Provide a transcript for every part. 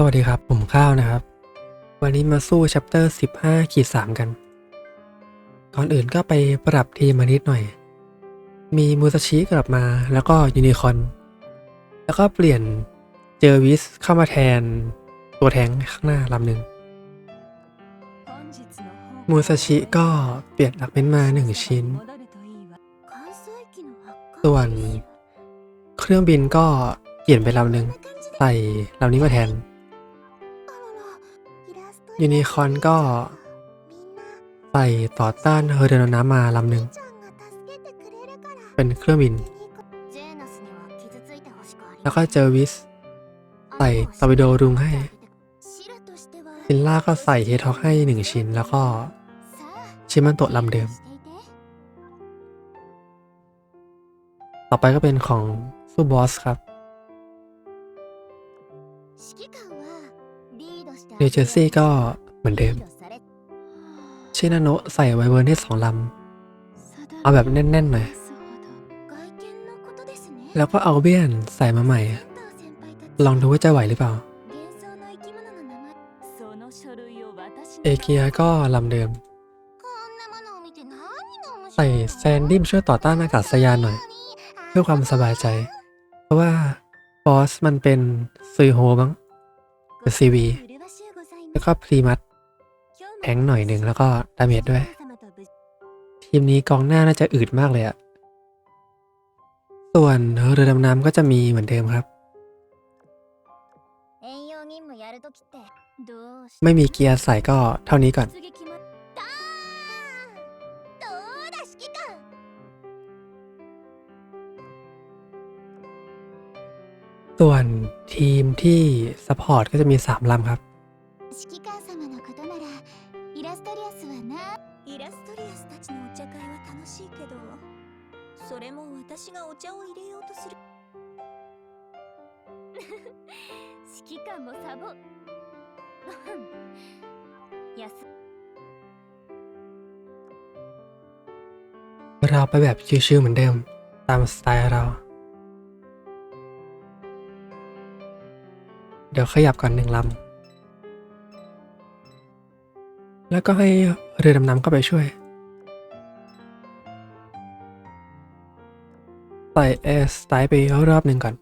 สวัสดีครับ ผมข้าวนะครับ วันนี้มาสู้ชัปเตอร์15ขีด3กัน ก่อนอื่นก็ไปปรับทีมานิดหน่อย มีมูซาชิกลับมาแล้วก็ยูนิคอน แล้วก็เปลี่ยนเจอวิสเข้ามาแทนตัวแทงข้างหน้าลำหนึ่งมูซาชิก็เปลี่ยนลักเม้นมา1ชิ้น ส่วนเครื่องบินก็เปลี่ยนไปลำหนึ่งใส่ลำนี้มาแทน ยูนิคอนก็ใส่ต่อต้านเฮอร์เดนน้ำมาลำหนึ่ง เป็นเครื่องบิน แล้วก็เจอวิส ใส่ตอร์ปิโดรุงให้ซินล่าก็ใส่เฮทอกให้หนึ่งชิ้น แล้วก็ชิมันโตะลำเดิม ต่อไปก็เป็นของซูบอสครับ นิวเจอร์ซีย์ก็เหมือนเดิม ชินาโนะใส่ไวเวอร์ให้สองลำ เอาแบบแน่นๆหน่อย แล้วก็เอาเบียนใส่มาใหม่ ลองดูว่าจะไหวหรือเปล่า เอเกียก็ลำเดิม ใส่แซนดิมช่วยต่อต้านอากาศยานหน่อย เพื่อความสบายใจ เพราะว่าบอสมันเป็นซุยโฮมั้งเป็นซีวี แล้วก็พรีมัดแทงหน่อยหนึ่งแล้วก็ดาเมจด้วย ทีมนี้กองหน้าน่าจะอืดมากเลยอะส่วนเรือดำน้ำก็จะมีเหมือนเดิมครับ ไม่มีเกียร์ใส่ก็เท่านี้ก่อน ส่วนทีมที่สปอร์ตก็จะมี 3 ลำครับ 指揮官様のことならイラストリアスはなイラストリアスたちのお茶会は楽しいけどそれも私がお茶を入れようとする指揮官もサボやす เราไปแบบชิวๆเหมือนเดิม ตามสไตล์เรา เดี๋ยวขยับก่อนหนึ่งลำ แล้วก็ให้เรือดำน้ำเข้าไปช่วยใส่แอร์สไตล์ไปรอบหนึ่งก่อน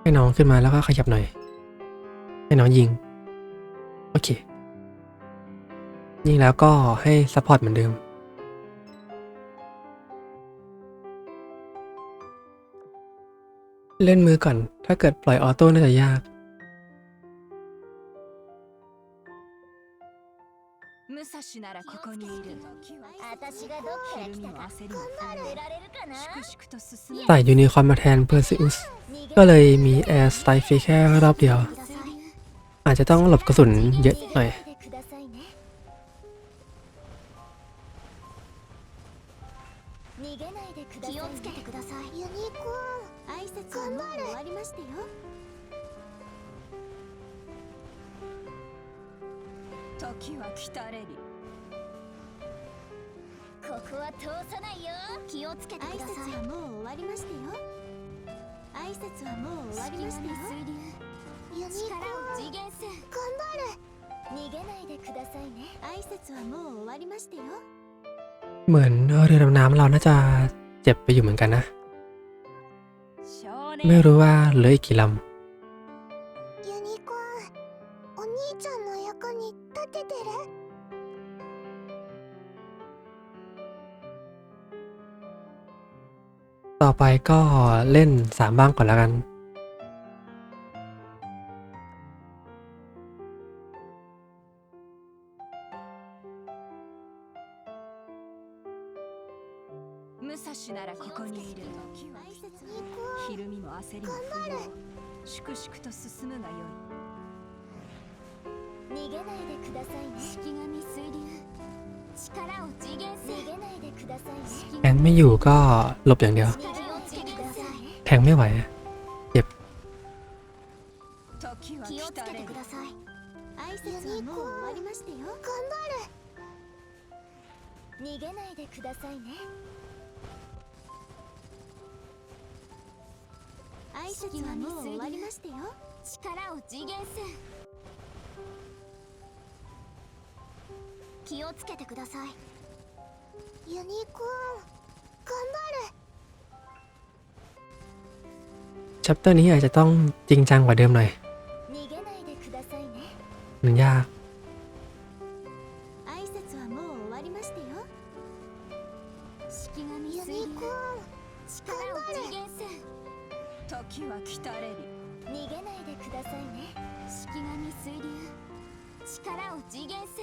ให้น้องขึ้นมาแล้วก็ขยับหน่อย ให้น้องยิง โอเค ยิงแล้วก็ให้ซัพพอร์ตเหมือนเดิม เล่นมือก่อน ถ้าเกิดปล่อยออโต้น่าจะยาก 武蔵ならここにいる私がどっから来たか焦りも当てられるかな粛々と進む ใส่ยูนิคอร์นมาแทนเพอร์ซิอุส ก็เลยมีแอร์สไตล์ฟรีแค่รอบเดียว อาจจะต้องหลบกระสุนเยอะหน่อย したよ時は来たれりここは通さないよ気をつけてください挨拶はもう終わりましたよ挨拶はもう終わりましたよユニコーン力を次元数頑張る逃げないでくださいね挨拶はもう終わりましたよ เหมือนเรือดำน้ำเราน่าจะเจ็บไปอยู่เหมือนกันนะ 少 ไม่รู้ว่าเหลืออีกกี่ลำต่อไปก็เล่นสามบ้างก่อนแล้วกัน หลบอย่างเดียว 気をつけてくださいね แทงไม่ไหว 時は気をつけ来たれりてください挨拶はもう終わりましたよ頑張る 逃げないでくださいね挨拶はもう終わりましたよ力を次元す気をつけてくださいユニコーン ชัปเตอร์นี้อาจจะต้องจริงจังกว่าเดิมหน่อย 逃げないでくださいね มันยาก 挨拶はもう終わりましたよ式神ユニコーン力を次元す時は来たれり逃げないでくださいね式神水流力を次元す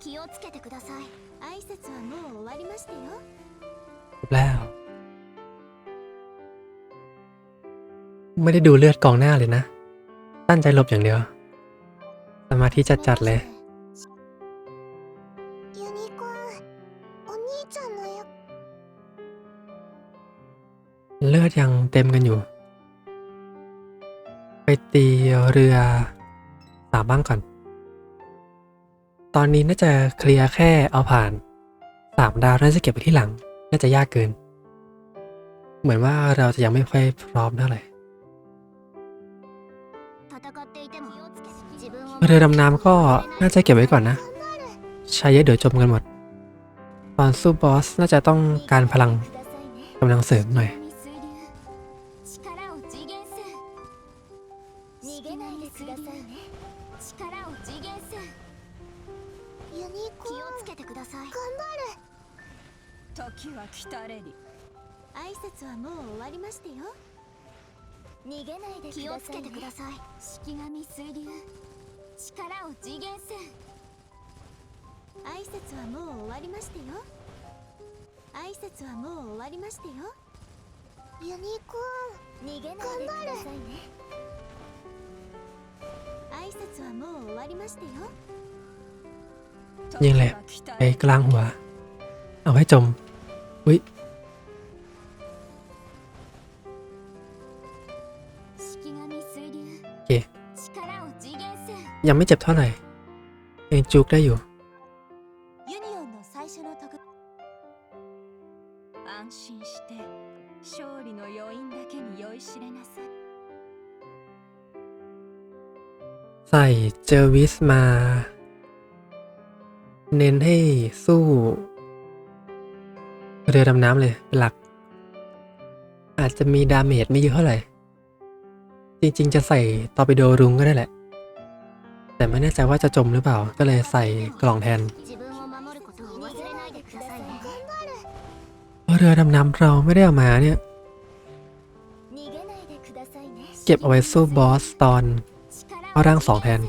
気をつけてください挨拶はもう終わりましたよ จบแล้ว ไม่ได้ดูเลือดกองหน้าเลยนะ ตั้นใจหลบอย่างเดียว สมาธิจัดๆเลย เลือดยังเต็มกันอยู่ ไปตีเรือสามบ้างก่อน ตอนนี้น่าจะเคลียร์แค่เอาผ่านสามดาวน่าจะเก็บไปที่หลัง น่าจะยากเกิน เหมือนว่าเราจะยังไม่ค่อยพร้อมเท่าไหร่ เรือดำน้ำก็น่าจะเก็บไว้ก่อนนะ ใช้เยอะเดี๋ยวจมกันหมด ตอนสู้บอสน่าจะต้องการพลัง くださいね กำลังเสริมหน่อย 力を次元す逃げないでくださいね力を次元すユニコ気をつけてください頑時は来たれり張る挨拶はもう終わりましたよ逃げないで気をつけてください式神水流 力を次元す挨拶はもう終わりましたよ挨拶はもう終わりましたよユニコーン逃げないでくださいね挨拶はもう終わりましたよ ยิงเลย 時は来た ไป れり กลางหัว เอาให้จม อุ้ย ยังไม่เจ็บเท่าไหร่ยังจุกได้อยู่ใส่เจอวิสมา เน้นให้สู้ เรือดำน้ำเลยเป็นหลัก อาจจะมีดาเมจไม่เยอะเท่าไหร่ จริง ๆ จะใส่ต่อไปโดรุงก็ได้แหละ แต่ไม่แน่ใจว่าจะจมหรือเปล่า ก็เลยใส่กล่องแทน เรือดำน้ำเราไม่ได้เอามาเนี่ย เก็บเอาไว้สู้บอสตอนเอาร่างสองแทน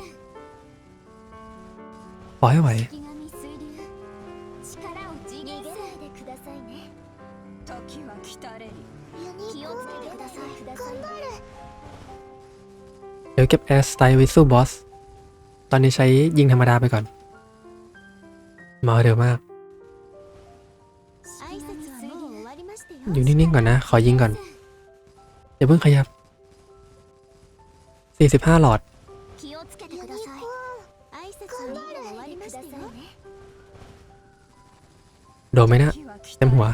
ปล่อยไหวเดี๋ยวเก็บแอสไตล์ไว้สู้บอส อนนี้ใช้ยิงธรรมดาไปก่อนมาเร็วมาก อยู่นิ่งๆก่อนนะ ขอยิงก่อนอย่าเพิ่งขยับ 45 หลอด โดนไหมนะเต็มหัว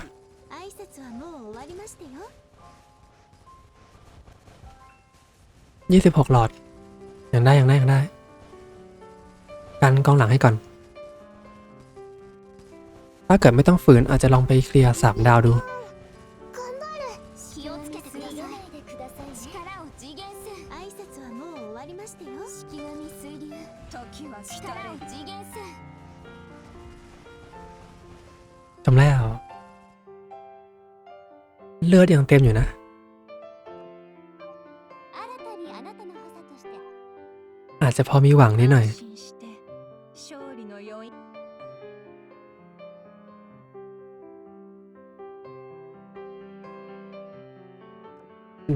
26 หลอด ยังได้ ยังได้ ยังได้ กันกองหลังให้ก่อน ถ้าเกิดไม่ต้องฝืนอาจจะลองไปเคลียร์สามดาวดู จำแล้ว เลือดยังเต็มอยู่นะอาจจะพอมีหวังนิดหน่อย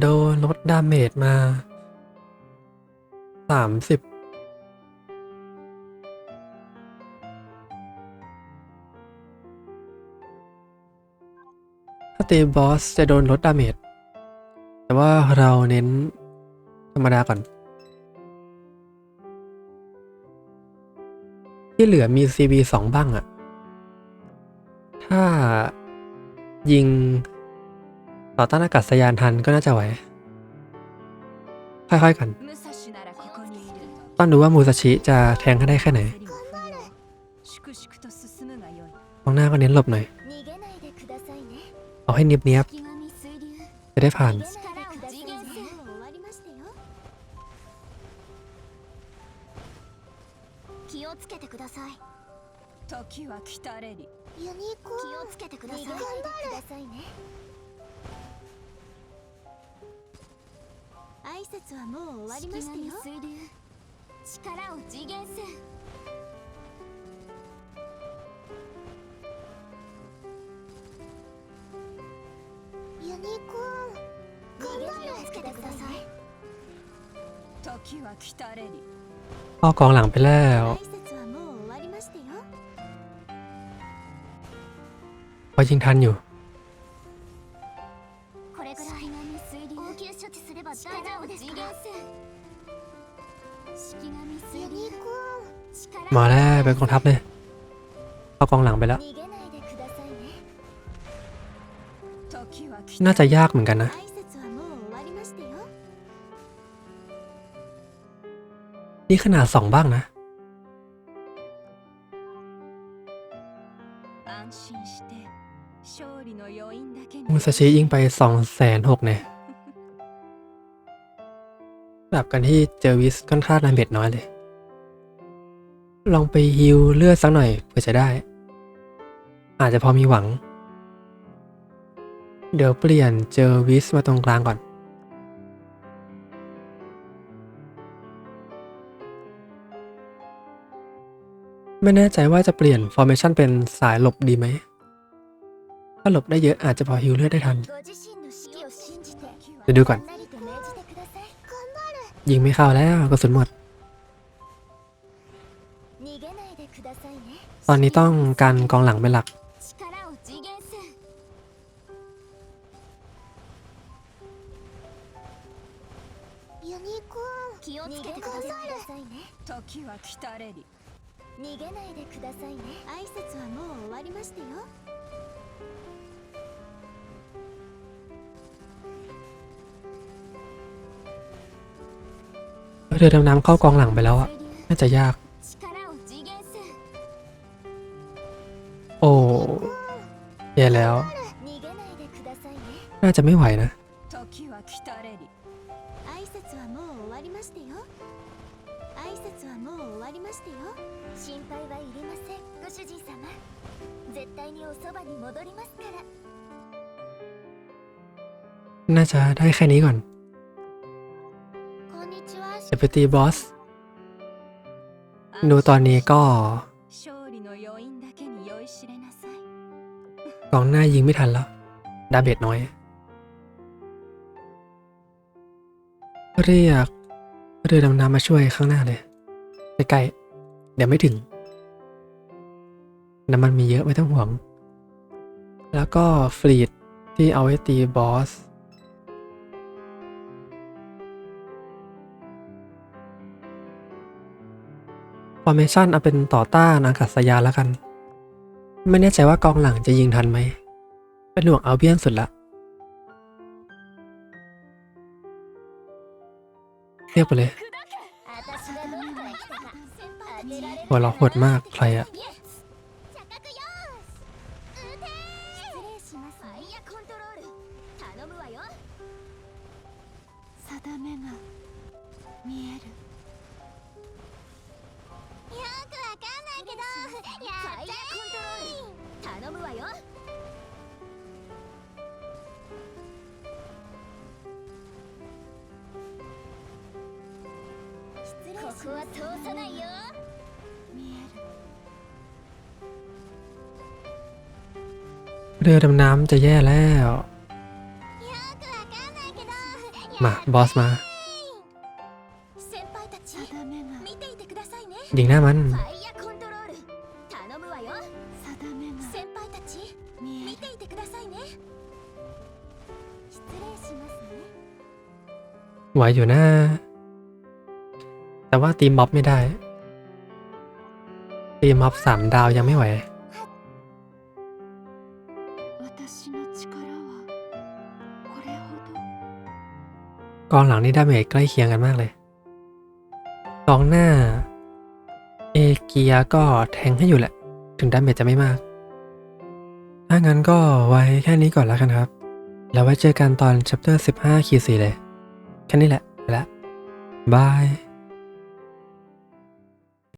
โดนลดดาเมจมาสามสิบถ้าตีบอสจะโดนลดดาเมจ แต่ว่าเราเน้นธรรมดาก่อน ที่เหลือมี CV สองบ้างอะถ้ายิง ต่อต้านอากาศยานทันก็น่าจะไหว ค่อยๆกัน 武蔵ならここにいる ต้องดูว่ามูซาชิจะแทงให้ได้แค่ไหน 粛々と進むがよい มองหน้าก็เน้นหลบหน่อย 逃げないでくださいね เอาให้เนียบ 式神水流 ๆจะได้ผ่าน 逃げないでくださいねもう終わりましたよ気をつけてください時は来たれりユニコ気をつけてください逃げないでくださいね 拶はもう終わりましたよ水流力を次元せユニコーン逃げ気をつけてください時は来たれり เข้ากองหลังไปแล้ว 挨拶はもう終わりましたよ พอยิงทันอยู่ 応急処置すれば大丈夫ですか式神水流 มาแล้วเป็นกองทัพเลยเข้ากองหลังไปแล้ว 逃げないでくださいね時は来 น่าจะยากเหมือนกันนะ 挨拶はもう終わりましたよ นี่ขนาดสองบ้างนะ 安心して勝利の余韻だけに มูซาชิยิงไปสองแสนหกเนี่ย ลับกันที่เจอวิสค่อนข้างดาเมจน้อยเลย ลองไปฮิวเลือดสักหน่อยเพื่อจะได้ อาจจะพอมีหวัง เดี๋ยวเปลี่ยนเจอวิสมาตรงกลางก่อน ไม่แน่ใจว่าจะเปลี่ยนฟอร์เมชันเป็นสายหลบดีไหม ถ้าหลบได้เยอะอาจจะพอฮิวเลือดได้ทันเปดูก่อน ยิงไม่เข้าแล้วกระสุนหมด 逃げないでくださいね ตอนนี้ต้องการกองหลังเป็นหลัก 力を次元せユニコーン気をつけてくださいね時は来たれり逃げないでくださいね挨拶はもう終わりましたよ รือดำน้ำเข้ากองหลังไปแล้วอะน่าจะยาก โอ้แย่แล้ว น่าจะไม่ไหวนะ น่าจะได้แค่นี้ก่อน เอพตี้ Boss ดูตอนนี้ก็กองหน้ายิงไม่ทันแล้ว ดาเบจน้อย เรียกเรือดำน้ำมาช่วยข้างหน้าเลย ใกล้ๆ เดี๋ยวไม่ถึง น้ำมันมีเยอะไม่ต้องห่วง แล้วก็ฟลีดที่เอาไว้ตีบอส ฟอร์เมชันเอาเป็นต่อต้านอากาศยานแล้วกัน ไม่แน่ใจว่ากองหลังจะยิงทันไหม เป็นห่วงเอาเบียนสุดละ เรียบไปเลยหัวเราโหดมากใครอะ定めが見えくわかんないけどやってファイヤーコントロール頼むわよここは通さないよ見える เรือดำน้ำจะแย่แล้ว よくわかんないけど มา บอสมา ยิงหน้ามัน ไหวอยู่นะ แต่ว่าตีมม็อบไม่ได้ ตีมม็อบสามดาวยังไม่ไหวกองหลังนี่ดาเมจใกล้เคียงกันมากเลยกองหน้า เอเกียก็แทงให้อยู่แหละ ถึงดาเมจจะไม่มาก ถ้างั้นก็ไว้แค่นี้ก่อนแล้วกันครับ แล้วไว้เจอกันตอน chapter 15ขีด4เลย แค่นี้แหละ ไปละบาย